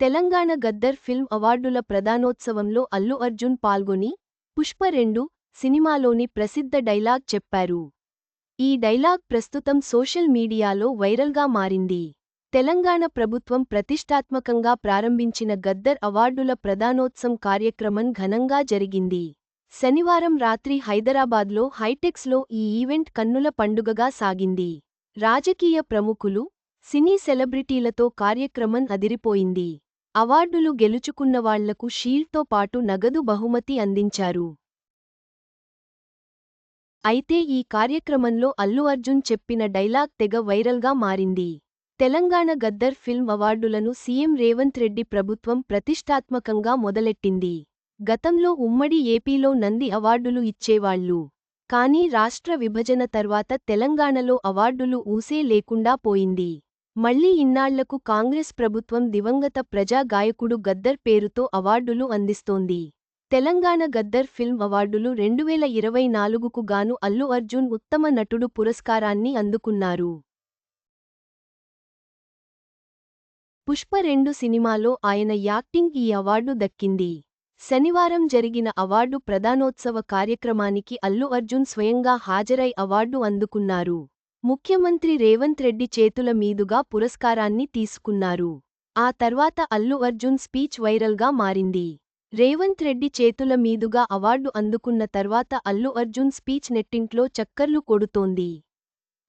Telangana Gaddar film అవార్డుల ప్రదానోత్సవంలో అల్లు అర్జున్ పాల్గొని పుష్ప రెండు సినిమాలోని ప్రసిద్ధ డైలాగ్ చెప్పారు. ఈ డైలాగ్ ప్రస్తుతం సోషల్ మీడియాలో వైరల్గా మారింది. తెలంగాణ ప్రభుత్వం ప్రతిష్టాత్మకంగా ప్రారంభించిన గద్దర్ అవార్డుల ప్రధానోత్సవం కార్యక్రమం ఘనంగా జరిగింది. శనివారం రాత్రి హైదరాబాద్లో హైటెక్స్లో ఈ ఈవెంట్ కన్నుల పండుగగా సాగింది. రాజకీయ ప్రముఖులు సినీ సెలబ్రిటీలతో కార్యక్రమం అదిరిపోయింది. అవార్డులు గెలుచుకున్నవాళ్ళకు షీల్డ్తో పాటు నగదు బహుమతి అందించారు. అయితే ఈ కార్యక్రమంలో అల్లు అర్జున్ చెప్పిన డైలాగ్ తెగ వైరల్గా మారింది. తెలంగాణ గద్దర్ ఫిల్మ్ అవార్డులను సీఎం రేవంత్ రెడ్డి ప్రభుత్వం ప్రతిష్టాత్మకంగా మొదలెట్టింది. గతంలో ఉమ్మడి ఏపీలో నంది అవార్డులు ఇచ్చేవాళ్ళు. కానీ రాష్ట్ర విభజన తర్వాత తెలంగాణలో అవార్డులు ఊసే లేకుండా పోయింది. మళ్ళీ ఇన్నాళ్ళకు కాంగ్రెస్ ప్రభుత్వం దివంగత ప్రజా గాయకుడు గద్దర్ పేరుతో అవార్డులు అందిస్తోంది. తెలంగాణ గద్దర్ ఫిల్మ్ అవార్డులు రెండువేల ఇరవై నాలుగుకు గాను అల్లు అర్జున్ ఉత్తమ నటుడు పురస్కారాన్ని అందుకున్నారు. పుష్ప రెండు సినిమాలో ఆయన యాక్టింగ్ ఈ అవార్డు దక్కింది. శనివారం జరిగిన అవార్డు ప్రదానోత్సవ కార్యక్రమానికి అల్లు అర్జున్ స్వయంగా హాజరై అవార్డు అందుకున్నారు. ముఖ్యమంత్రి రేవంత్ రెడ్డి చేతుల మీదుగా పురస్కారాన్ని తీసుకున్నారు. ఆ తర్వాత అల్లు అర్జున్ స్పీచ్ వైరల్గా మారింది. రేవంత్ రెడ్డి చేతుల మీదుగా అవార్డు అందుకున్న తర్వాత అల్లు అర్జున్ స్పీచ్ నెట్టింట్లో చక్కర్లు కొడుతోంది.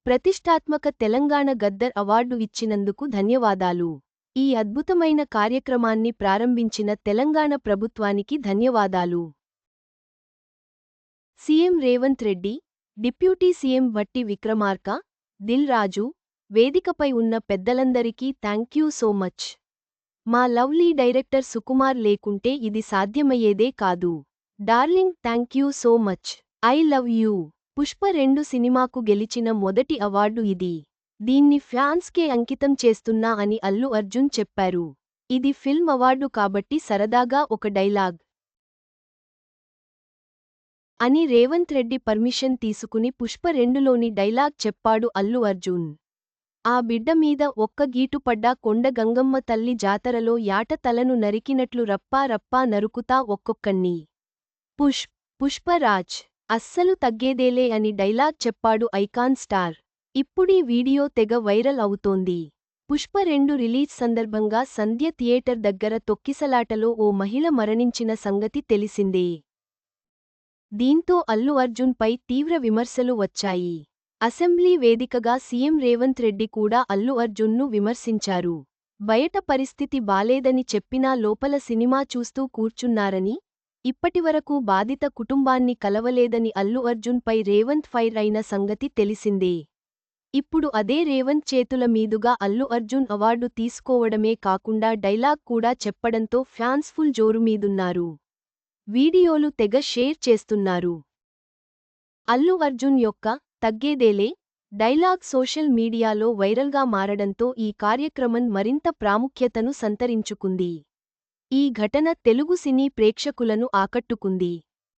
ప్రతిష్టాత్మక తెలంగాణ గద్దర్ అవార్డు ఇచ్చినందుకు ధన్యవాదాలు. ఈ అద్భుతమైన కార్యక్రమాన్ని ప్రారంభించిన తెలంగాణ ప్రభుత్వానికి ధన్యవాదాలు. CM Revanth Reddy deputy CM Bhatti Vikramarka Dil Raju వేదికపై ఉన్న పెద్దలందరికీ థ్యాంక్ యూ సో మచ్. మా లవ్లీ డైరెక్టర్ సుకుమార్ లేకుంటే ఇది సాధ్యమయ్యేదే కాదు. Darling thank you so much. I love you. Pushpa రెండు సినిమాకు గెలిచిన మొదటి అవార్డు ఇది. దీన్ని ఫ్యాన్స్కే అంకితం చేస్తున్నా అని అల్లు అర్జున్ చెప్పారు. ఇది ఫిల్మ్ అవార్డు కాబట్టి సరదాగా ఒక డైలాగ్. అని రేవంత్ రెడ్డి పర్మిషన్ తీసుకుని పుష్ప రెండులోని డైలాగ్ చెప్పాడు అల్లు అర్జున్. ఆ బిడ్డ మీద ఒక్క గీటు కొండ గంగమ్మ తల్లి జాతరలో యాట తలను నరికినట్లు రప్పా రప్పా నరుకుతా ఒక్కొక్కన్ని పుష్ పుష్పరాజ్ అస్సలు తగ్గేదేలే అని డైలాగ్ చెప్పాడు ఐకాన్ స్టార్. ఇప్పుడీ వీడియో తెగ వైరల్ అవుతోంది. పుష్ప రెండు రిలీజ్ సందర్భంగా సంధ్య థియేటర్ దగ్గర తొక్కిసలాటలో ఓ మహిళ మరణించిన సంగతి తెలిసిందే. దీంతో అల్లు అర్జున్పై తీవ్ర విమర్శలు వచ్చాయి. అసెంబ్లీ వేదికగా సీఎం రేవంత్ రెడ్డి కూడా అల్లు అర్జున్ను విమర్శించారు. బయట పరిస్థితి బాలేదని చెప్పినా లోపల సినిమా చూస్తూ కూర్చున్నారని ఇప్పటివరకు బాధిత కుటుంబాన్ని కలవలేదని అల్లు అర్జున్పై రేవంత్ ఫైర్ అయిన సంగతి తెలిసిందే. ఇప్పుడు అదే రేవంత్ చేతుల మీదుగా అల్లు అర్జున్ అవార్డు తీసుకోవడమే కాకుండా డైలాగ్ కూడా చెప్పడంతో ఫ్యాన్స్ ఫుల్ జోరుమీదున్నారు వీడియోలు తెగ షేర్ చేస్తున్నారు. అల్లు అర్జున్ యొక్క తగ్గేదేలే డైలాగ్ సోషల్ మీడియాలో వైరల్గా మారడంతో ఈ కార్యక్రమం మరింత ప్రాముఖ్యతను సంతరించుకుంది. ఈ ఘటన తెలుగు సినీ ప్రేక్షకులను ఆకట్టుకుంది.